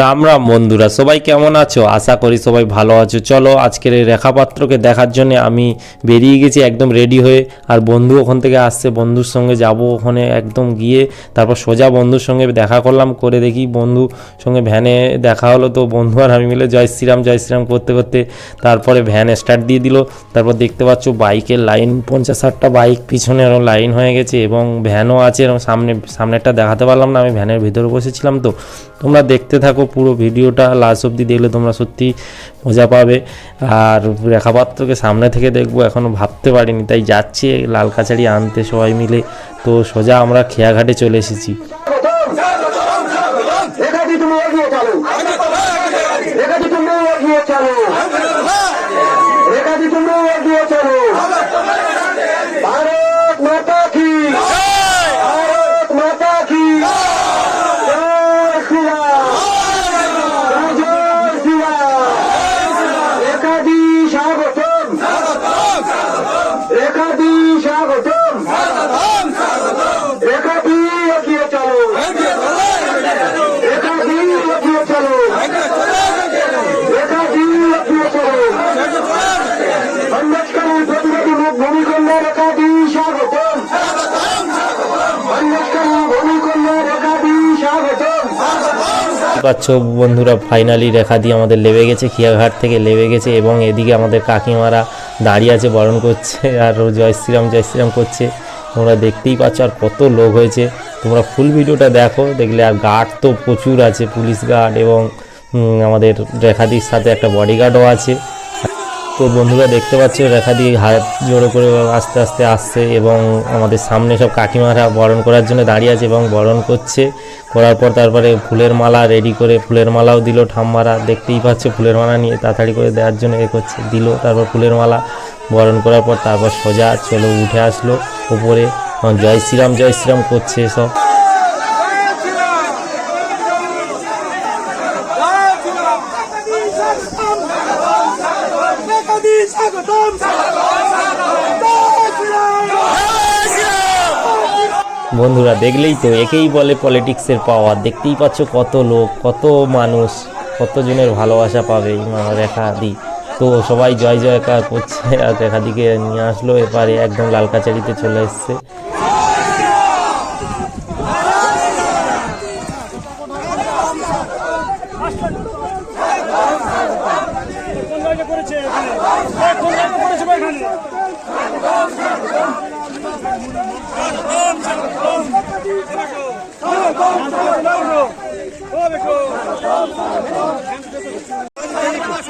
রাম রাম বন্ধুরা, সবাই কেমন আছো? আশা করি সবাই ভালো আছো। চলো আজকের এই রেখাপাত্রকে দেখার জন্য আমি বেরিয়ে গেছি একদম রেডি হয়ে, আর বন্ধু ওখান থেকে আসছে। বন্ধুর সঙ্গে যাব ওখানে একদম গিয়ে, তারপর সোজা বন্ধুর সঙ্গে দেখা করলাম, করে দেখি বন্ধু সঙ্গে ভ্যানে দেখা হলো। তো বন্ধু আর আমি মিলে জয় শ্রীরাম জয় শ্রীরাম করতে করতে তারপরে ভ্যান স্টার্ট দিয়ে দিল। তারপর দেখতে পাচ্ছ বাইকের লাইন, পঞ্চাশ ষাটটা বাইক পিছনে এরকম লাইন হয়ে গেছে এবং ভ্যানও আছে এরকম সামনে, সামনেরটা দেখাতে পারলাম না। আমি ভ্যানের ভিতরে বসেছিলাম তো। তোমরা দেখতে থাকো পুরো ভিডিওটা লাস্ট অবধি দেখলে তোমরা সত্যি মজা পাবে। আর রেখাপাত্রকে সামনে থেকে দেখব এখনও ভাবতে পারিনি, তাই যাচ্ছি লাল কাছারি আনতে সবাই মিলে। তো সোজা আমরা খেয়াঘাটে চলে এসেছি। রেখাটি তুমি এগিয়ে চলো। রেখাটি তুমি এগিয়ে চলো রেখাটি তুমি এগিয়ে চলো ভারত মাতা কি ভারত মাতা কি জয় শ্রীরাম জয় জয় শ্রীরাম রেখাটি স্বাগতম রেখাটি স্বাগতম রেখাটি এগিয়ে চলো রেখাটি এগিয়ে চলো রেখাটি এগিয়ে চলো আম্বেদকরের প্রতিবাদী মুখ ভূমিকন্যা রেখাটি স্বাগতম আম্বেদকরের ভূমিকন্যা রেখাটি স্বাগতম পাচ্ছ বন্ধুরা ফাইনালি রেখা দিয়ে আমাদের লেবে গেছে, খিয়াঘাট থেকে লেবে গেছে এবং এদিকে আমাদের কাকিমারা দাঁড়িয়ে আছে, বরণ করছে আর জয় শ্রীরাম জয় শ্রীরাম করছে। তোমরা দেখতেই পাচ্ছ আর কত লোক হয়েছে। তোমরা ফুল ভিডিওটা দেখো, দেখলে আর গার্ড তো প্রচুর আছে, পুলিশ গার্ড এবং আমাদের রেখাদির সাথে একটা বডিগার্ডও আছে। তো বন্ধুরা দেখতে পাচ্ছ রেখা দিয়ে হাত জোড়ো করে আস্তে আস্তে আসছে এবং আমাদের সামনে সব কাকিমারা বরণ করার জন্য দাঁড়িয়ে আছে এবং বরণ করছে। করার পর তারপরে ফুলের মালা রেডি করে ফুলের মালাও দিল ঠাম্মারা। দেখতেই পাচ্ছে, ফুলের মালা নিয়ে তাড়াতাড়ি করে দেওয়ার জন্য এ করছে, দিল। তারপর ফুলের মালা বরণ করার পর তারপর সোজা চলো, উঠে আসলো উপরে। জয় শ্রীরাম জয় শ্রীরাম করছে সব। বন্ধুরা, দেখলেই তো একেই বলে পলিটিক্সের পাওয়ার। দেখতেই পাচ্ছ কত লোক, কত মানুষ, কতজনের ভালোবাসা পাবে রেখা দি তো সবাই জয় জয়কার করছে, আর রেখাদিকে নিয়ে আসলো এবারে একদম লাল কাচারিতে চলে এসছে।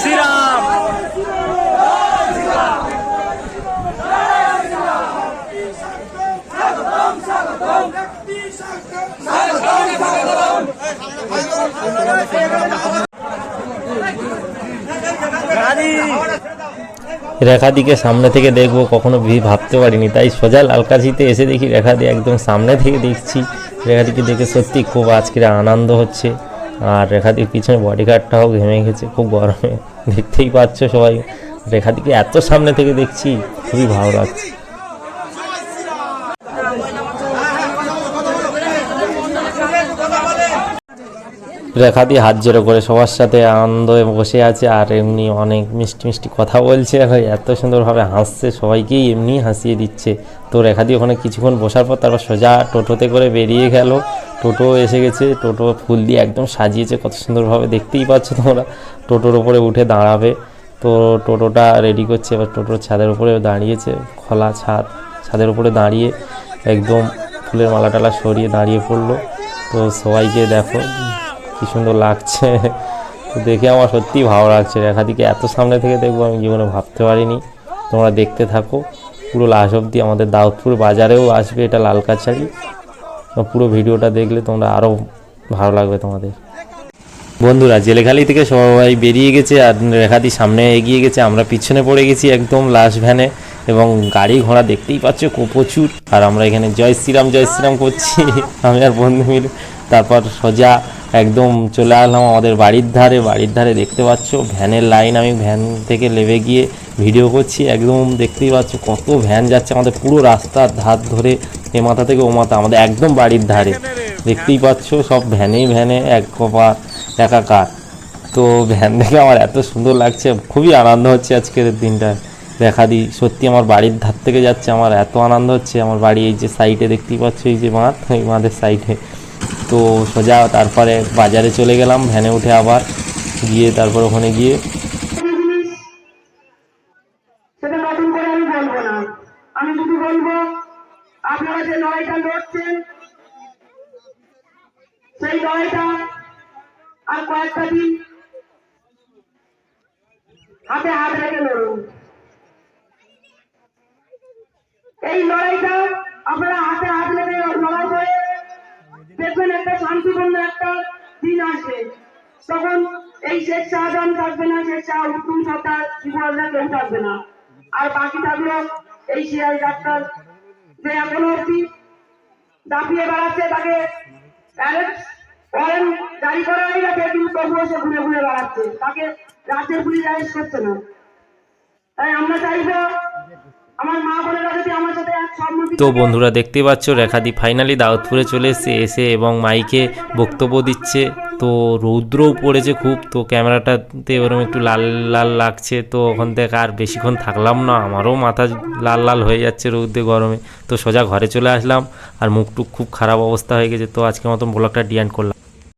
শ্রীরাম Ready! রেখাদিকে সামনে থেকে দেখব, কখনো ভাবতে পারিনি। তাই সোজা লালকাছিতে এসে দেখি রেখা রেখাদি একদম সামনে থেকে দেখছি। রেখাদিকে দেখে সত্যি খুব আজকের আনন্দ হচ্ছে। আর রেখাদির পিছনে বডিগার্ডটাও ঘেমে গেছে, খুব গরমে। দেখতেই পাচ্ছ সবাই, রেখাদিকে এত সামনে থেকে দেখছি, খুবই ভালো লাগছে। রেখা দিয়ে হাত জোড়ো করে সবার সাথে আনন্দে বসে আছে আর এমনি অনেক মিষ্টি মিষ্টি কথা বলছে। এত সুন্দরভাবে হাসছে, সবাইকেই এমনি হাসিয়ে দিচ্ছে। তো রেখা দিয়ে ওখানে কিছুক্ষণ বসার পর তারপর সোজা টোটোতে করে বেরিয়ে গেল। টোটো এসে গেছে, টোটো ফুল দিয়ে একদম সাজিয়েছে, কত সুন্দরভাবে দেখতেই পাচ্ছ তোমরা। টোটোর উপরে উঠে দাঁড়াবে। তো টোটোটা রেডি করছে, এবার টোটোর ছাদের উপরে দাঁড়িয়েছে, খোলা ছাদ, ছাদের উপরে দাঁড়িয়ে একদম ফুলের মালা টালা সরিয়ে দাঁড়িয়ে পড়ল। তো সবাইকে দেখো কি সুন্দর লাগছে। দেখে আমার সত্যিই ভালো লাগছে। রেখাদিকে এত সামনে থেকে দেখব আমি জীবনে ভাবতে পারিনি। তোমরা দেখতে থাকো। পুরো লাস্ট অবধি আমাদের দাউদপুর বাজারেও আসবে এটা লাল কাছারি পুরো ভিডিওটা দেখলে তোমরা আরও ভালো লাগবে তোমাদের। বন্ধুরা, জেলেখালি থেকে সবাই বেরিয়ে গেছে আর রেখাদি সামনে এগিয়ে গেছে। আমরা পিছনে পড়ে গেছি একদম লাশ ভ্যানে এবং গাড়ি ঘোড়া দেখতেই পাচ্ছ প্রচুর। আর আমরা এখানে জয় শ্রীরাম জয় শ্রীরাম করছি। আমি আর বন্ধু মিলে তারপর সোজা একদম চলে আসলাম আমাদের বাড়ির ধারে। বাড়ির ধারে দেখতে পাচ্ছ, ভ্যানের লাইন আমি ভ্যান থেকে নেমে গিয়ে ভিডিও করছি। একদম দেখতেই পাচ্ছ কত ভ্যান যাচ্ছে আমাদের পুরো রাস্তার ধার ধরে এ মাথা থেকে ও মাথা, আমাদের একদম বাড়ির ধারে। দেখতেই পাচ্ছ সব ভ্যানেই ভ্যানে এক কপা একাকার। তো ভ্যান দেখে আমার এত সুন্দর লাগছে, খুবই আনন্দ হচ্ছে আজকের দিনটা। দেখা দিই, সত্যি আমার বাড়ির ধার থেকে যাচ্ছে, আমার এত আনন্দ হচ্ছে। আমার বাড়ি এই যে সাইডে দেখতেই পাচ্ছ, এই যে মাঠ, এই মাঠের সাইডে তো সোজা তারপরে বাজারে চলে গেলাম, ভ্যানে উঠে আবার গিয়ে তারপর ওখানে গিয়ে আমি শুধু বলব, আপনারা সেই লড়াইটা আর কয়েকটা দিন হাতে হাত রেখে লড়ুন। লড়াইটা আপনারা হাতে হাত রেখে লড়াই করে দেখবেন একটা শান্তিপূর্ণ একটা দিন আসবে। তখন এই শেখ শাহজাহান থাকবে না, শেখ শাহ হুকুম সর্দার শিবুয়াল্লাহ কেউ থাকবে না। আর বাকি থাকল এই শিয়াল ডাক্তার যে এখনও অব্দি দাপিয়ে বেড়াচ্ছে, তাকে অ্যারেস্ট জারি করা হয়ে গেছে, কিন্তু তবুও সে ঘুরে ঘুরে বেড়াচ্ছে। তাকে রাজ্যের পুলিশ অ্যারেস্ট করছে না। তাই আমরা চাইব তো বন্ধুরা দেখতেই পাচ্ছ রেখাদি ফাইনালি দাউদপুরে চলে এসেছে এসে এবং মাইকে বক্তব্য দিচ্ছে। তো রৌদ্রও পড়েছে খুব তো ক্যামেরাটাতে ওরকম একটু লাল লাল লাগছে তো ওখান থেকে আর বেশিক্ষণ থাকলাম না আমারও মাথা লাল লাল হয়ে যাচ্ছে রৌদ্রে গরমে। তো সোজা ঘরে চলে আসলাম আর মুখ টুক খুব খারাপ অবস্থা হয়ে গেছে তো আজকের মতন ব্লগটা ডিয়ান্ড করলাম।